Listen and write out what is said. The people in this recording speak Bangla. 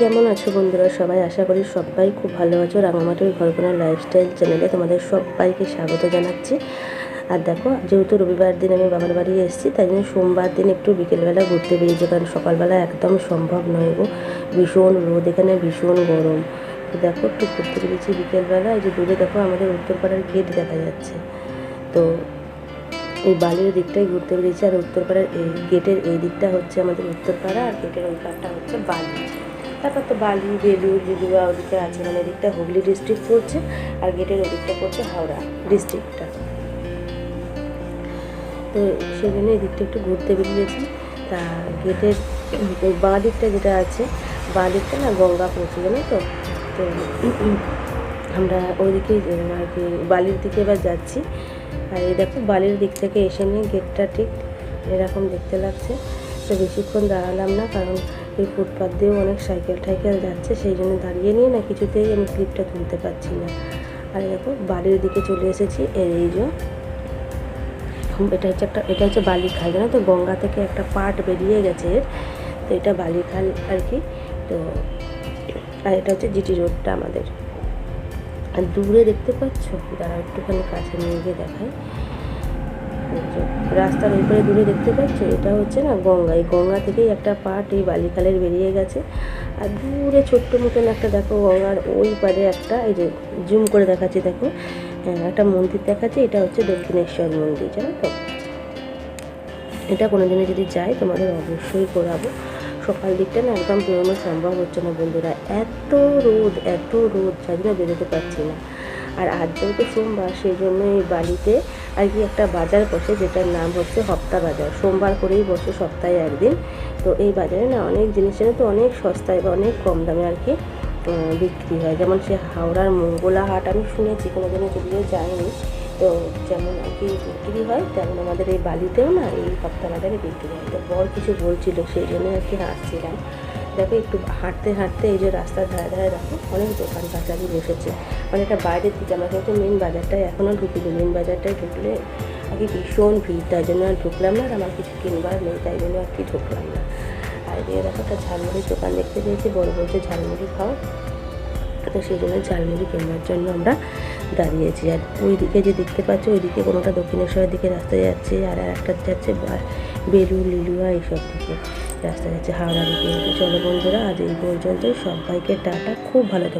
কেমন আছো বন্ধুরা? সবাই আশা করি সবাই খুব ভালো আছো। রাঙামাটির ঘরকোনা লাইফস্টাইল চ্যানেলে তোমাদের সবাইকে স্বাগত জানাচ্ছি। আর দেখো, যেহেতু রবিবার দিন আমি বাবার বাড়ি এসেছি, তাই জন্য সোমবার দিন একটু বিকেলবেলা ঘুরতে বেরিয়েছি, কারণ সকালবেলা একদম সম্ভব নয় গো। ভীষণ রোদ, এখানে ভীষণ গরম। তো দেখো, একটু ঘুরতে বেরিয়েছি বিকেলবেলা। এই যে দূরে দেখো, আমাদের উত্তরপাড়ার গেট দেখা যাচ্ছে। তো এই বালির দিকটাই ঘুরতে বেরিয়েছি, আর উত্তরপাড়ার এই গেটের এই দিকটা হচ্ছে আমাদের উত্তরপাড়া, আর গেটের ওই পাড়টা হচ্ছে বালি। তারপর তো বালি বেলুর লিলুয়া ওদিকে আছে মানে এদিকটা হুগলি ডিস্ট্রিক্ট পড়ছে আর গেটের ওদিকটা পড়ছে হাওড়া ডিস্ট্রিক্টটা তো সেই জন্য এই দিকটা একটু ঘুরতে বেরিয়েছি। তা গেটের বাঁ দিকটা যেটা আছে, বাঁ দিকটা না গঙ্গা পড়ছে, জানো তো? তো আমরা ওইদিকে আর কি বালির দিকে এবার যাচ্ছি। আর এই দেখো বালির দিক থেকে এসে নিয়ে গেটটা ঠিক এরকম দেখতে লাগছে। তো বেশিক্ষণ দাঁড়ালাম না, কারণ এই ফুটপাথ দিয়েও অনেক সাইকেল টাইকেল যাচ্ছে, সেই জন্য দাঁড়িয়ে নিয়ে না কিছুতেই আমি ক্লিপটা তুলতে পারছি না। আর দেখো, বাড়ির দিকে চলে এসেছি, এই যে এটা হচ্ছে একটা, এটা হচ্ছে বালিখাল, জানো তো? গঙ্গা থেকে একটা পার্ট বেরিয়ে গেছে তো এটা বালিখাল আর কি, তো আর এটা হচ্ছে জিটি রোডটা আমাদের। আর দূরে দেখতে পাচ্ছ? যারা একটুখানি কাছে নিয়ে গিয়ে দেখায় যে রাস্তার উপরে দূরে দেখতে পাচ্ছ? এটা হচ্ছে না গঙ্গা। এই গঙ্গা থেকেই একটা পার্ট এই বালিখালের বেরিয়ে গেছে। আর দূরে ছোট্ট মতন একটা দেখো গঙ্গার ওই পারে একটা এই যে জুম করে দেখাচ্ছি দেখো। হ্যাঁ, একটা মন্দির দেখাচ্ছে এটা হচ্ছে দক্ষিণেশ্বর মন্দির জানো তো? এটা কোনো দিনে যদি যাই তোমাদের অবশ্যই করাবো। সকাল দিকটা না একদম বেরোনো সম্ভব হচ্ছে না বন্ধুরা। এত রোদ এত রোদ যার জন্য বেরোতে পারছি না। আর আজ যেহেতু সোমবার সেই জন্য এই বালিতে আর কি একটা বাজার বসে, যেটার নাম হচ্ছে হপ্তা বাজার। সোমবার করেই বসে সপ্তাহে একদিন। তো এই বাজারে না অনেক জিনিসের তো অনেক সস্তায় বা অনেক কম দামে আর কি বিক্রি হয়। যেমন সে হাওড়ার মঙ্গলা হাট, আমি শুনেছি কোনো দিনও যদিও যাইনি। তো যেমন আর কি বিক্রি হয়, তেমন আমাদের এই বালিতেও না এই হপ্তা বাজারে বিক্রি হয়। তো বর কিছু বলছিল, সেই জন্য আর কি হাঁটছিলাম দেখো একটু হাঁটতে হাঁটতে এই যে রাস্তার ধারে ধারে দেখো, অনেক দোকান পাচারি বসেছে। এটা বাইরের দিকে, আমরা কিন্তু মেন বাজারটায় এখনও ঢুকিনি। মেন বাজারটায় ঢুকলে আর কি ভীষণ ভিড় তাই জন্য আর ঢুকলাম না আর আমার কিছু কিনবার নেই, তাই জন্য আর কি ঢুকলাম না। আর এদিকে দেখো একটা ঝালমুড়ির দোকান দেখতে পেয়েছি, বড় বলছে ঝালমুড়ি খাও। তো সেই জন্য ঝালমুড়ি কেনার জন্য আমরা দাঁড়িয়েছি। আর ওই দিকে যে দেখতে পাচ্ছ, ওইদিকে কোনোটা দক্ষিণেশ্বরের দিকে রাস্তা যাচ্ছে, আর একটা যাচ্ছে বা- বেলুর লিলুয়া এইসব থেকে রাস্তা যাচ্ছে, হাওড়া দিকে। চলো বন্ধুরা, আজ এই পর্যন্তই। সবাইকে টাটা। খুব ভালো।